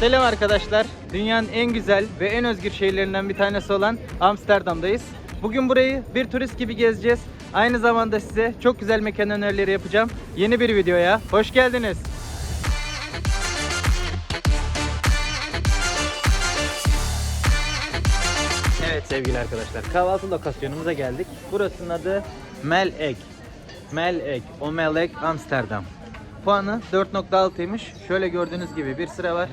Selam arkadaşlar. Dünyanın en güzel ve en özgür şehirlerinden bir tanesi olan Amsterdam'dayız. Bugün burayı bir turist gibi gezeceğiz. Aynı zamanda size çok güzel mekan önerileri yapacağım. Yeni bir videoya hoş geldiniz. Sevgili arkadaşlar kahvaltı lokasyonumuza geldik. Burasının adı Mel Egg. Mel Egg, o Mel Egg Amsterdam. Puanı 4.6'ymış. Şöyle gördüğünüz gibi bir sıra var.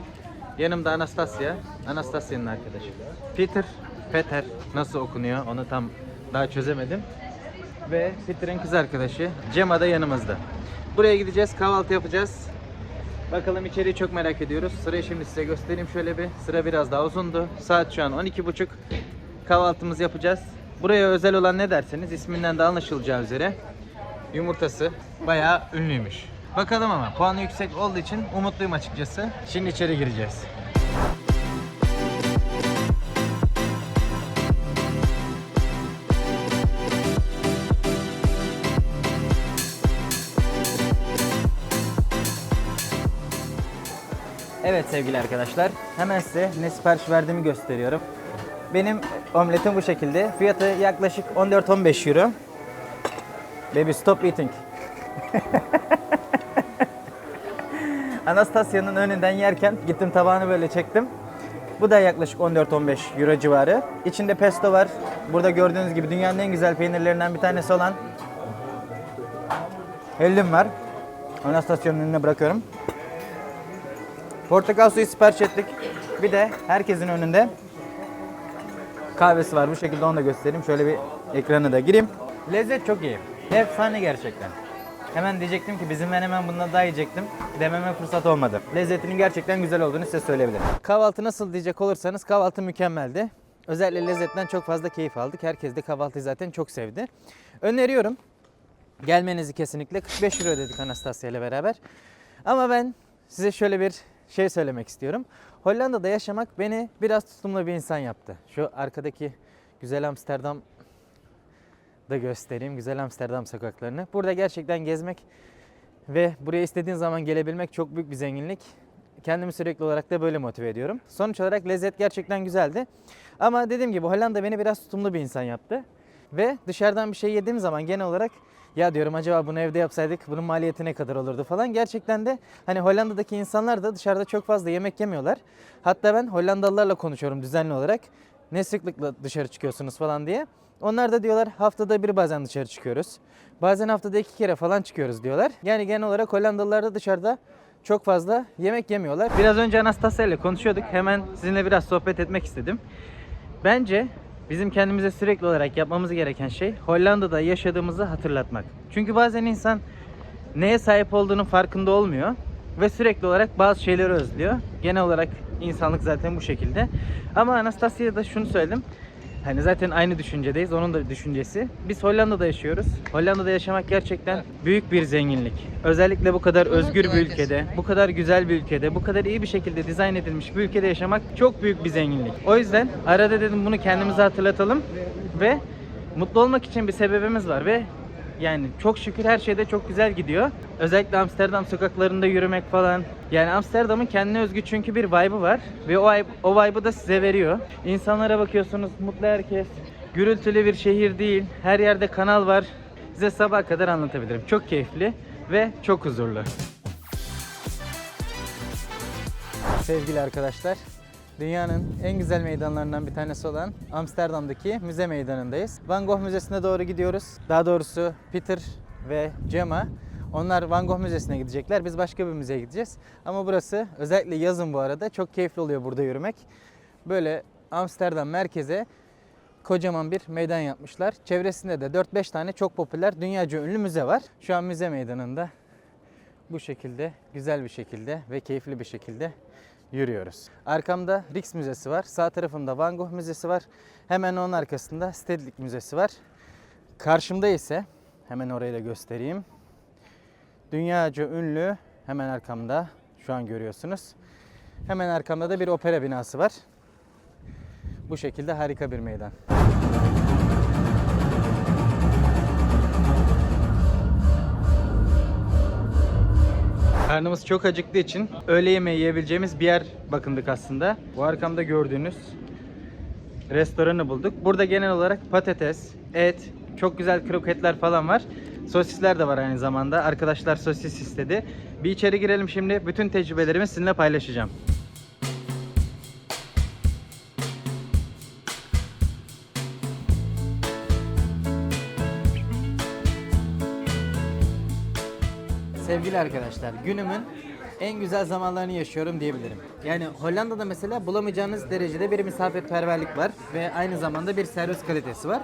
Yanımda Anastasia. Anastasia'nın arkadaşı. Peter, Peter nasıl okunuyor onu tam daha çözemedim. Ve Peter'in kız arkadaşı Cema da yanımızda. Buraya gideceğiz, kahvaltı yapacağız. Bakalım içeriği çok merak ediyoruz. Sırayı şimdi size göstereyim şöyle bir. Sıra biraz daha uzundu. Saat şu an 12.30. Kahvaltımızı yapacağız. Buraya özel olan ne derseniz isminden de anlaşılacağı üzere yumurtası bayağı ünlüymüş. Bakalım ama puanı yüksek olduğu için umutluyum açıkçası. Şimdi içeri gireceğiz. Evet sevgili arkadaşlar, hemen size ne sipariş verdiğimi gösteriyorum. Benim omletim bu şekilde. Fiyatı yaklaşık 14-15 euro. Baby stop eating. Anastasia'nın önünden yerken gittim tabağını böyle çektim. Bu da yaklaşık 14-15 euro civarı. İçinde pesto var. Burada gördüğünüz gibi dünyanın en güzel peynirlerinden bir tanesi olan hellim var. Anastasia'nın önüne bırakıyorum. Portakal suyu sipariş ettik. Bir de herkesin önünde kahvesi var. Bu şekilde onu da göstereyim. Şöyle bir ekranı da gireyim. Lezzet çok iyi. Efsane gerçekten. Hemen diyecektim ki bizim ben hemen bundan daha yiyecektim. Dememe fırsat olmadı. Lezzetinin gerçekten güzel olduğunu size söyleyebilirim. Kahvaltı nasıl diyecek olursanız kahvaltı mükemmeldi. Özellikle lezzetten çok fazla keyif aldık. Herkes de kahvaltıyı zaten çok sevdi. Öneriyorum. Gelmenizi kesinlikle 45 euro dedik Anastasia ile beraber. Ama ben size şöyle bir şey söylemek istiyorum. Hollanda'da yaşamak beni biraz tutumlu bir insan yaptı. Şu arkadaki güzel Amsterdam da göstereyim. Güzel Amsterdam sokaklarını. Burada gerçekten gezmek ve buraya istediğin zaman gelebilmek çok büyük bir zenginlik. Kendimi sürekli olarak da böyle motive ediyorum. Sonuç olarak lezzet gerçekten güzeldi. Ama dediğim gibi Hollanda beni biraz tutumlu bir insan yaptı. Ve dışarıdan bir şey yediğim zaman genel olarak ya diyorum acaba bunu evde yapsaydık bunun maliyeti ne kadar olurdu falan. Gerçekten de hani Hollanda'daki insanlar da dışarıda çok fazla yemek yemiyorlar. Hatta ben Hollandalılarla konuşuyorum düzenli olarak. Ne sıklıkla dışarı çıkıyorsunuz falan diye. Onlar da diyorlar haftada bir bazen dışarı çıkıyoruz. Bazen haftada iki kere falan çıkıyoruz diyorlar. Yani genel olarak Hollandalılar da dışarıda çok fazla yemek yemiyorlar. Biraz önce Anastasia ile konuşuyorduk. Hemen sizinle biraz sohbet etmek istedim. Bence bizim kendimize sürekli olarak yapmamız gereken şey Hollanda'da yaşadığımızı hatırlatmak. Çünkü bazen insan neye sahip olduğunun farkında olmuyor ve sürekli olarak bazı şeyleri özlüyor. Genel olarak insanlık zaten bu şekilde. Ama Anastasia'ya da şunu söyledim. Hani zaten aynı düşüncedeyiz. Onun da düşüncesi. Biz Hollanda'da yaşıyoruz. Hollanda'da yaşamak gerçekten büyük bir zenginlik. Özellikle bu kadar özgür bir ülkede, bu kadar güzel bir ülkede, bu kadar iyi bir şekilde dizayn edilmiş bir ülkede yaşamak çok büyük bir zenginlik. O yüzden arada dedim bunu kendimize hatırlatalım ve mutlu olmak için bir sebebimiz var ve yani çok şükür her şeyde çok güzel gidiyor. Özellikle Amsterdam sokaklarında yürümek falan. Yani Amsterdam'ın kendine özgü çünkü bir vibe'ı var. Ve o, vibe, o vibe'ı da size veriyor. İnsanlara bakıyorsunuz mutlu herkes. Gürültülü bir şehir değil. Her yerde kanal var. Size sabah kadar anlatabilirim. Çok keyifli ve çok huzurlu. Sevgili arkadaşlar, dünyanın en güzel meydanlarından bir tanesi olan Amsterdam'daki müze meydanındayız. Van Gogh Müzesi'ne doğru gidiyoruz. Daha doğrusu Peter ve Gemma onlar Van Gogh Müzesi'ne gidecekler. Biz başka bir müzeye gideceğiz. Ama burası özellikle yazın bu arada çok keyifli oluyor burada yürümek. Böyle Amsterdam merkeze kocaman bir meydan yapmışlar. Çevresinde de 4-5 tane çok popüler dünyaca ünlü müze var. Şu an müze meydanında bu şekilde güzel bir şekilde ve keyifli bir şekilde yürüyoruz. Arkamda Rijks Müzesi var. Sağ tarafımda Van Gogh Müzesi var. Hemen onun arkasında Stedelijk Müzesi var. Karşımda ise hemen orayı da göstereyim. Dünyaca ünlü hemen arkamda şu an görüyorsunuz. Hemen arkamda da bir opera binası var. Bu şekilde harika bir meydan. Karnımız çok acıktığı için öğle yemeği yiyebileceğimiz bir yer bakındık aslında. Bu arkamda gördüğünüz restoranı bulduk. Burada genel olarak patates, et, çok güzel kroketler falan var. Sosisler de var aynı zamanda. Arkadaşlar sosis istedi. Bir içeri girelim şimdi. Bütün tecrübelerimi sizinle paylaşacağım. Sevgili arkadaşlar, günümün en güzel zamanlarını yaşıyorum diyebilirim. Yani Hollanda'da mesela bulamayacağınız derecede bir misafirperverlik var ve aynı zamanda bir servis kalitesi var.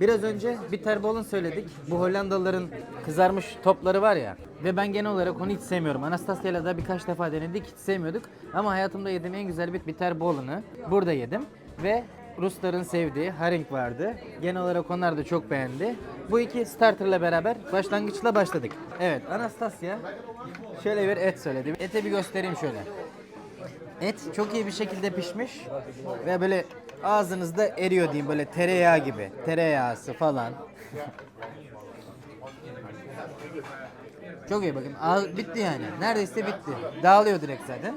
Biraz önce bir terbolun söyledik. Bu Hollandalıların kızarmış topları var ya. Ve ben genel olarak onu hiç sevmiyorum. Anastasia'yla da birkaç defa denedik hiç sevmiyorduk. Ama hayatımda yediğim en güzel bir bitter bolunu burada yedim. Ve Rusların sevdiği haring vardı. Genel olarak onlar da çok beğendi. Bu iki starterla beraber başlangıçla başladık. Evet Anastasia şöyle bir et söyledi. Ete bir göstereyim şöyle. Et çok iyi bir şekilde pişmiş ve böyle ağzınızda eriyor diyeyim böyle tereyağı gibi. Tereyağısı falan. çok iyi bakın. Ağ- bitti yani. Neredeyse bitti. Dağılıyor direkt zaten.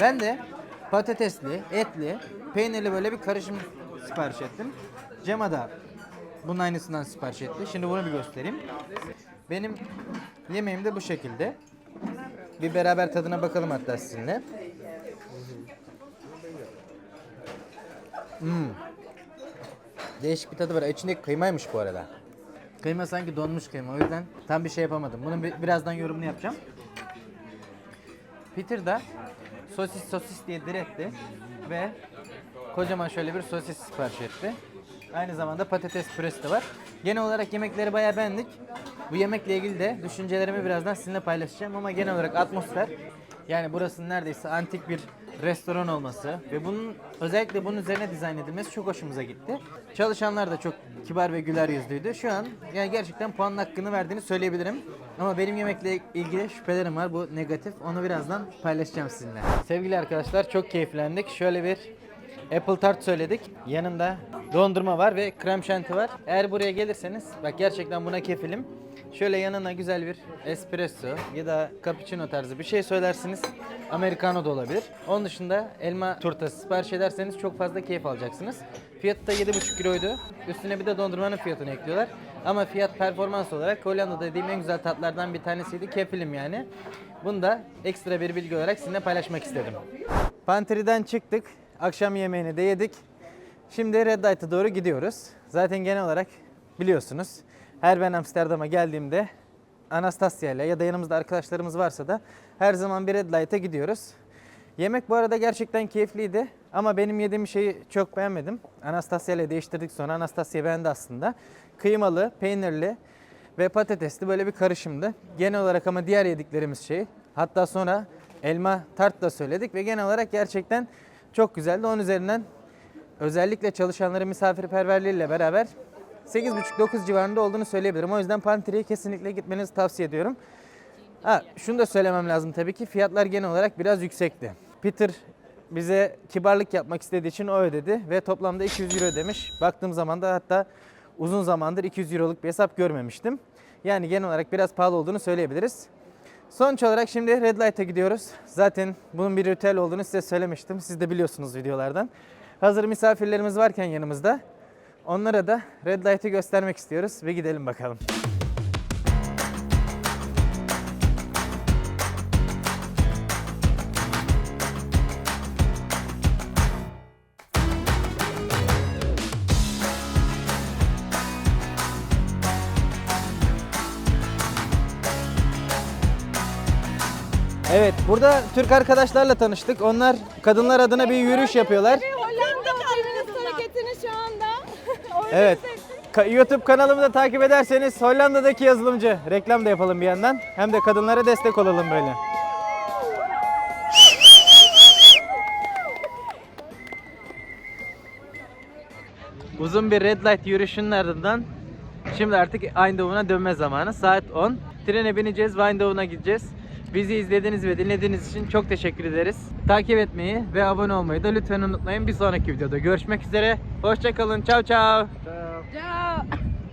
Ben de patatesli, etli, peynirli böyle bir karışım sipariş ettim. Cema da bunun aynısından sipariş etti. Şimdi bunu bir göstereyim. Benim yemeğim de bu şekilde. Bir beraber tadına bakalım hatta sizinle. Hmm. Değişik bir tadı var. İçindeki kıymaymış bu arada. Kıyma sanki donmuş kıyma. O yüzden tam bir şey yapamadım. Bunun bir- birazdan yorumunu yapacağım. Peter da sosis sosis diye diretti ve kocaman şöyle bir sosis sipariş etti. Aynı zamanda patates püresi de var. Genel olarak yemekleri bayağı beğendik. Bu yemekle ilgili de düşüncelerimi birazdan sizinle paylaşacağım ama genel olarak atmosfer yani burasının neredeyse antik bir restoran olması ve bunun özellikle bunun üzerine dizayn edilmesi çok hoşumuza gitti. Çalışanlar da çok kibar ve güler yüzlüydü. Şu an yani gerçekten puanın hakkını verdiğini söyleyebilirim. Ama benim yemekle ilgili şüphelerim var. Bu negatif. Onu birazdan paylaşacağım sizinle. Sevgili arkadaşlar çok keyiflendik. Şöyle bir Apple Tart söyledik. Yanında dondurma var ve krem şanti var. Eğer buraya gelirseniz bak gerçekten buna kefilim. Şöyle yanına güzel bir espresso ya da cappuccino tarzı bir şey söylersiniz. Americano da olabilir. Onun dışında elma turtası sipariş ederseniz çok fazla keyif alacaksınız. Fiyatı da 7,5 euroydu. Üstüne bir de dondurmanın fiyatını ekliyorlar. Ama fiyat performans olarak Hollanda'da dediğim en güzel tatlardan bir tanesiydi. Kefilim yani. Bunu da ekstra bir bilgi olarak sizinle paylaşmak istedim. Panteri'den çıktık. Akşam yemeğini de yedik. Şimdi Red Light'a doğru gidiyoruz. Zaten genel olarak biliyorsunuz. Her ben Amsterdam'a geldiğimde Anastasia ile ya da yanımızda arkadaşlarımız varsa da her zaman bir Red Light'a gidiyoruz. Yemek bu arada gerçekten keyifliydi ama benim yediğim şeyi çok beğenmedim. Anastasia ile değiştirdik sonra Anastasia beğendi aslında. Kıymalı, peynirli ve patatesli böyle bir karışımdı. Genel olarak ama diğer yediklerimiz şey. Hatta sonra elma tart da söyledik ve genel olarak gerçekten çok güzeldi. Onun üzerinden özellikle çalışanların misafirperverliğiyle beraber 8,5-9 civarında olduğunu söyleyebilirim. O yüzden Panteri'ye kesinlikle gitmenizi tavsiye ediyorum. Ha, şunu da söylemem lazım tabii ki fiyatlar genel olarak biraz yüksekti. Peter bize kibarlık yapmak istediği için o ödedi ve toplamda 200 euro ödemiş. Baktığım zaman da hatta uzun zamandır 200 euroluk bir hesap görmemiştim. Yani genel olarak biraz pahalı olduğunu söyleyebiliriz. Sonuç olarak şimdi Red Light'a gidiyoruz. Zaten bunun bir ritüel olduğunu size söylemiştim. Siz de biliyorsunuz videolardan. Hazır misafirlerimiz varken yanımızda onlara da Red Light'ı göstermek istiyoruz ve gidelim bakalım. Evet, burada Türk arkadaşlarla tanıştık. Onlar kadınlar adına bir yürüyüş yapıyorlar. Hollanda feminist hareketini şu anda Evet. YouTube kanalımı da takip ederseniz Hollanda'daki yazılımcı. Reklam da yapalım bir yandan. Hem de kadınlara destek olalım böyle. Uzun bir red light yürüyüşünün ardından şimdi artık Eindhoven'a dönme zamanı. Saat 10. Trene bineceğiz ve Eindhoven'a gideceğiz. Bizi izlediğiniz ve dinlediğiniz için çok teşekkür ederiz. Takip etmeyi ve abone olmayı da lütfen unutmayın. Bir sonraki videoda görüşmek üzere. Hoşçakalın. Ciao ciao. Ciao.